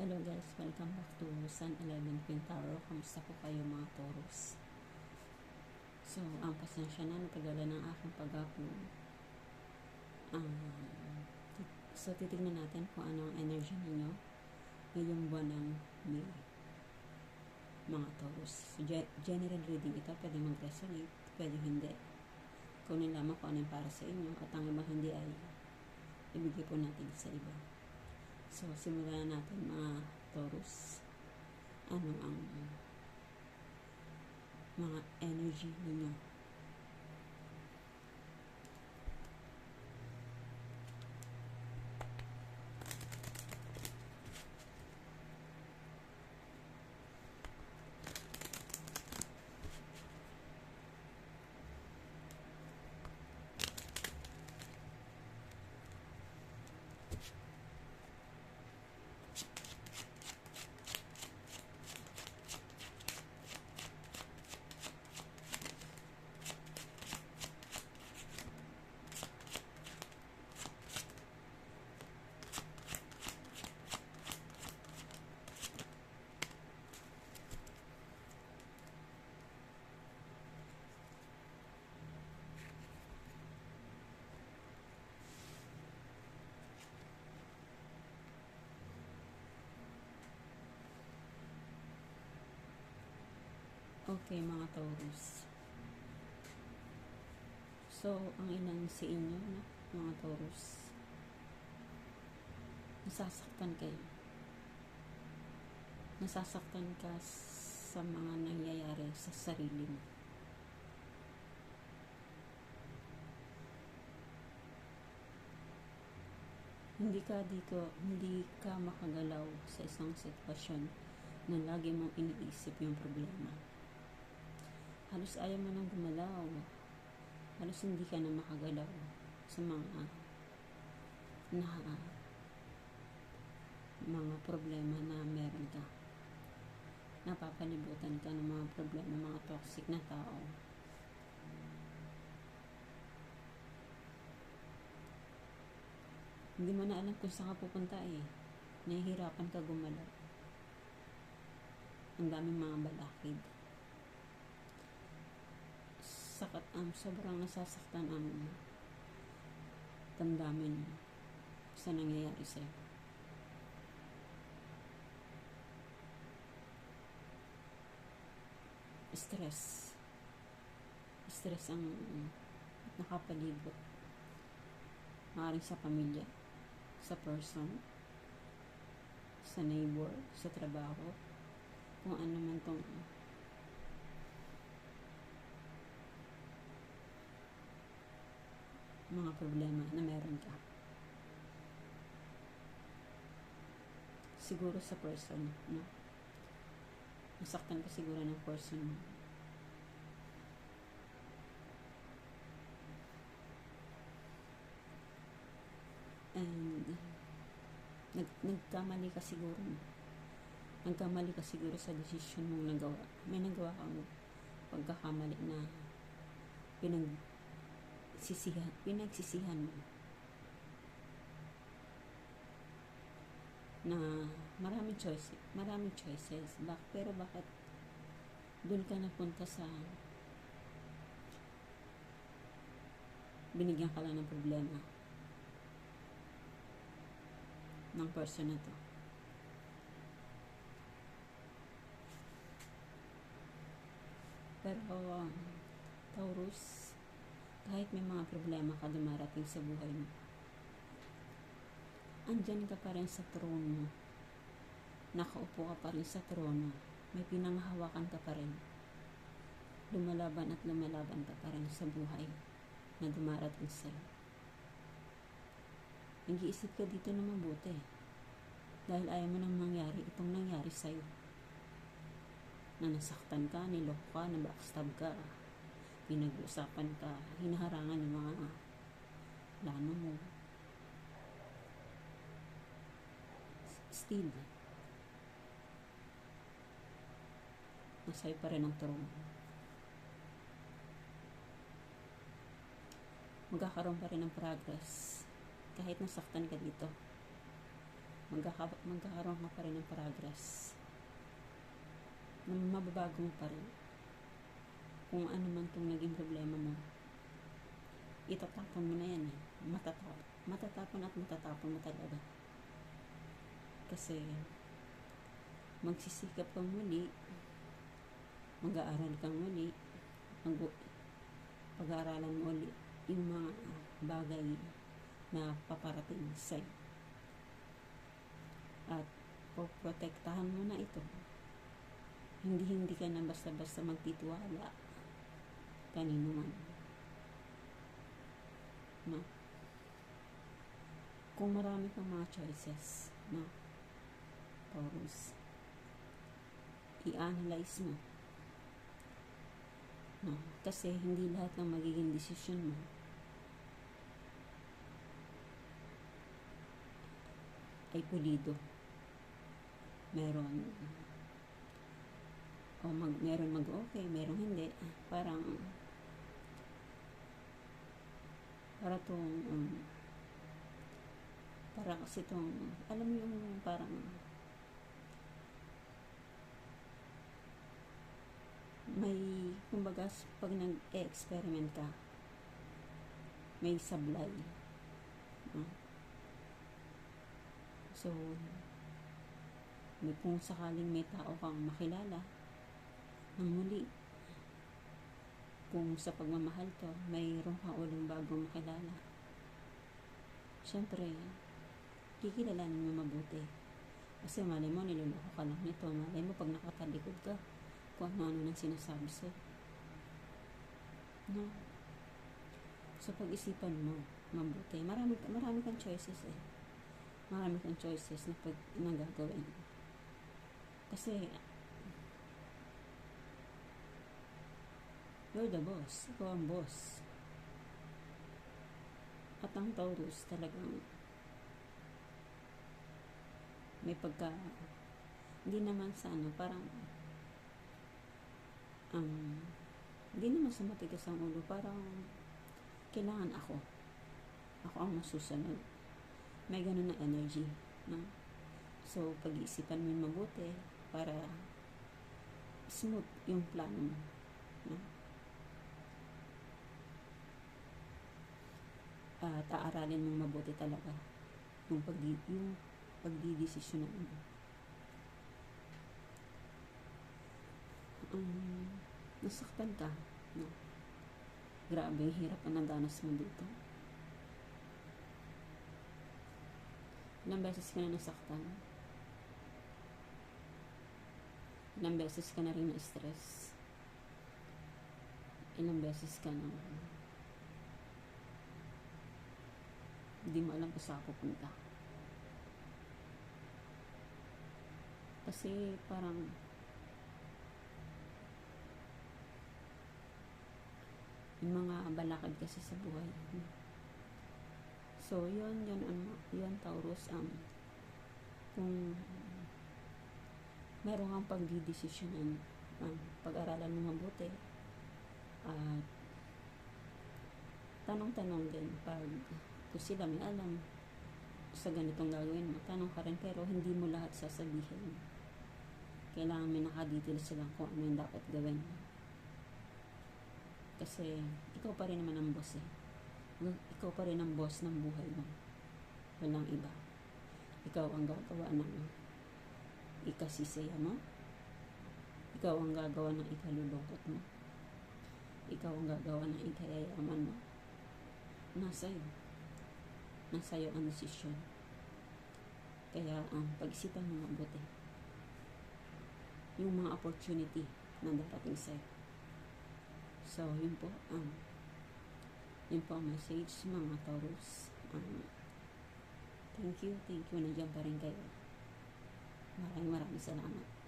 Hello guys, welcome back to Sun 11 Pintaro. Kamusta po kayo mga Taurus? So, ang pasensya na natagalan ng aking pag-upload. Um, tit- so, titignan natin kung ano ang energy ninyo ngayong buwan ng May. Mga Taurus. So, ge- general reading ito, pwede mag-resonate, pwede hindi. Kunin lamang kung ano yung para sa inyo at ang iba hindi ay ibigay po natin sa iba. So, simulan na natin mga Taurus. Ano ang mga energy ninyo? Okay, mga Taurus. So, ang inang sa inyo, no? mga Taurus, nasasaktan kayo. Nasasaktan ka sa mga nangyayari sa sarili mo. Hindi ka dito, hindi ka makagalaw sa isang sitwasyon na lagi mong iniisip yung problema halos ayaw mo nang gumalaw. Halos hindi ka na makagalaw sa mga na mga problema na meron ka. Napapalibutan ka ng mga problema, mga toxic na tao. Hindi mo na alam kung saan ka pupunta eh. Nahihirapan ka gumalaw. Ang daming mga balakid sakat ang sobrang nasasaktan ang damdamin sa nangyayari sa'yo. Stress. Stress ang nakapalibot. Maaaring sa pamilya, sa person, sa neighbor, sa trabaho, kung ano man tong mga problema na meron ka. Siguro sa person, no? Nasaktan ka siguro ng person mo. And nag, nagkamali ka siguro. Nagkamali ka siguro sa decision mong nagawa. May nagawa kang pagkakamali na pinag sisihan, pinagsisihan mo na maraming choices, maraming choices. Bak pero bakit doon ka napunta sa binigyan ka lang ng problema ng person na to. Pero, Taurus, kahit may mga problema ka dumarating sa buhay mo, andyan ka pa rin sa trono. Nakaupo ka pa rin sa trono. May pinanghahawakan ka pa rin. Lumalaban at lumalaban ka pa rin sa buhay na dumarating sa'yo. Nag-iisip ka dito na mabuti. Dahil ayaw mo nang mangyari itong nangyari sa'yo. Na nasaktan ka, niloko ka, nabackstab ka, pinag-uusapan ka, hinaharangan yung mga plano mo. Still, nasa'yo pa rin ang trono. Magkakaroon pa rin ng progress kahit nasaktan ka dito. magkaka, magkakaroon ka pa rin ng progress. Na mababago mo pa rin. Kung ano man itong naging problema mo, itatapon mo na yan eh. Matatapon. Matatapon at matatapon mo talaga. Kasi, magsisikap kang muli, mag-aaral kang muli, mag pag-aaralan mo ulit yung mga bagay na paparating sa'yo. At poprotektahan mo na ito. Hindi hindi ka na basta-basta magtitiwala kanino man. No? Kung marami kang mga choices, no? Taurus, i-analyze mo No? Kasi hindi lahat ng magiging desisyon mo ay pulido. Meron o mag, meron mag-okay, meron hindi. Parang para tong um, para kasi tong alam mo yung parang may, kumbaga, pag nag-experiment ka, may sablay. No? So, may kung sakaling may tao kang makilala, ng muli, kung sa pagmamahal to, mayroon kang uling bagong makilala. Siyempre, kikilalanin mo mabuti. Kasi malay mo, niloloko ka lang nito. Malay mo, pag nakatalikod ka, kung ano-ano nang sinasabi sa'yo. No? So, pag-isipan mo, mabuti. Marami, marami kang choices eh. Marami kang choices na pag nagagawin. Kasi, you're the boss. Ikaw ang boss. At ang Taurus talagang may pagka hindi naman sa ano, parang um, hindi naman sa matigas ang ulo, parang kailangan ako. Ako ang masusunod. May ganun na energy. No? So, pag-iisipan mo yung mabuti para smooth yung plano mo. No? At aaralin mong mabuti talaga yung, pag yung pagdidesisyonan mo. um, nasaktan ka. No? Grabe, hirap ang nadanas mo dito. Ilang beses ka na nasaktan. Ilang beses ka na rin na-stress. Ilang beses ka na hindi mo alam kung saan pupunta. Kasi parang yung mga balakad kasi sa buhay. So, yun, yun, ano, yun, Taurus, um, kung meron kang pagdidesisyonan, um, pag-aralan mo mabuti, at tanong-tanong din pag kung sila may alam sa ganitong gagawin mo, tanong ka rin, pero hindi mo lahat sasabihin. Kailangan may nakadetail silang kung ano yung dapat gawin. Kasi, ikaw pa rin naman ang boss eh. Ikaw pa rin ang boss ng buhay mo. Walang iba. Ikaw ang gagawa ng ikasisaya mo. Ikaw ang gagawa ng ikalulungkot mo. Ikaw ang gagawa ng ikayayaman mo. Nasa iyo. Nasa iyo ang desisyon. Kaya ang um, pag-isipan mo mabuti. Yung mga opportunity na darating sa'yo. So, yun po. Um, yun po ang message mga Taurus. Um, thank you, thank you. Nandiyan pa rin kayo. Maraming maraming salamat.